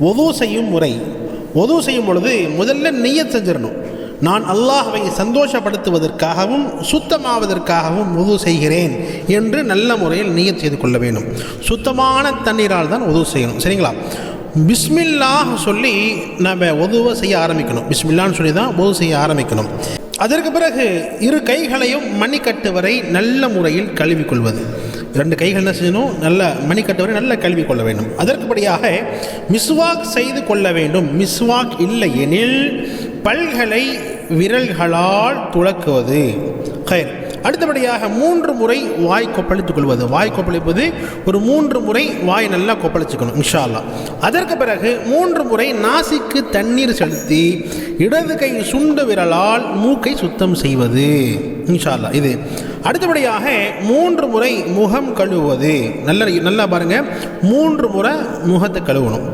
ஒது செய்யும் முறை. ஒது செய்யும் பொழுது முதல்ல நெய்யத் செஞ்சிடணும் நான் அல்லாஹவை சந்தோஷப்படுத்துவதற்காகவும் சுத்தமாவதற்காகவும் உது செய்கிறேன் என்று நல்ல முறையில் நீயத் செய்து கொள்ள வேண்டும். சுத்தமான தண்ணீரால் தான் உது செய்யணும். சரிங்களா? பிஸ்மில்லாஹ் சொல்லி நம்ம உதுவை செய்ய ஆரம்பிக்கணும். பிஸ்மில்லான்னு சொல்லி தான் உது செய்ய ஆரம்பிக்கணும். அதற்கு பிறகு இரு கைகளையும் மணிக்கட்டு வரை நல்ல முறையில் கழுவிக்கொள்வது. ரெண்டு கைகள் என்ன செய்யணும்? நல்ல மணிக்கட்டு வரை நல்ல கழுவி கொள்ள வேண்டும். அதற்குபடியாக மிஸ்வாக் செய்து கொள்ள வேண்டும். மிஸ்வாக் இல்லை எனில் பல்களை விரல்களால் துளக்குவது. ஹயர் அடுத்தபடியாக மூன்று முறை வாய் கொப்பளித்துக் கொள்வது. வாய் கொப்பளிப்பது ஒரு மூன்று முறை வாய் நல்லா கொப்பளிச்சுக்கணும் இன்ஷால்லா அதற்கு பிறகு மூன்று முறை நாசிக்கு தண்ணீர் செலுத்தி இடது கை சுண்டு விரலால் மூக்கை சுத்தம் செய்வது இன்ஷால்லா இது அடுத்தபடியாக மூன்று முறை முகம் கழுவுவது. நல்ல நல்லா பாருங்கள் மூன்று முறை முகத்தை கழுவணும்.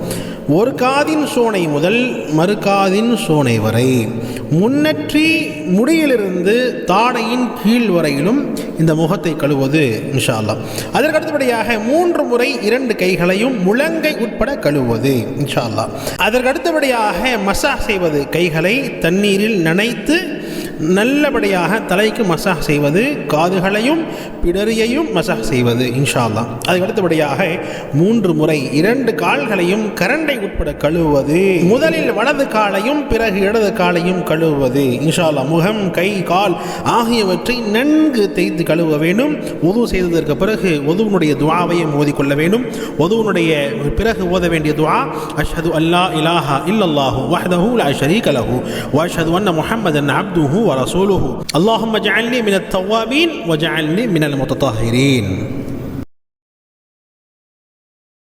ஒரு காதின் சோனை முதல் மறு காதின் சோனை வரை. முன்னற்றி முடியிலிருந்து தாடையின் கீழ் வரையிலும் இந்த முகத்தை கழுவுவது இன்ஷா அதற்கு அடுத்தபடியாக மூன்று முறை இரண்டு கைகளையும் முழங்கை உட்பட கழுவுவது இன்ஷா அதற்கு அடுத்தபடியாக மசாஜ் செய்வது கைகளை தண்ணீரில் நனைத்து நல்லபடியாக தலைக்கு மசாஜ் செய்வது காதுகளையும் பிடரியையும் மசாஜ் செய்வது இன்ஷால்லாம் அதுக்கு அடுத்தபடியாக மூன்று முறை இரண்டு கால்களையும் கரண்டை உட்பட கழுவுவது முதலில் வலது காலையும் பிறகு இடது காலையும் கழுவுவது இன்ஷால்லா முகம் கை கால் ஆகியவற்றை நன்கு தேய்த்து கழுவ வேண்டும். உதவு செய்ததற்கு பிறகு உதவுனுடைய துவாவையும் ஓதிக்கொள்ள வேண்டும். உதவுனுடைய பிறகு ஓத வேண்டிய துவா அஷது அல்லா இலாஹா இல்லல்லாஹு வஹதஹு லா ஷரீக லஹு வஷது அன்ன முஹம்மதன் அப்துஹு ورسوله. اللهم اجعلني من التوابين واجعلني من المتطهرين.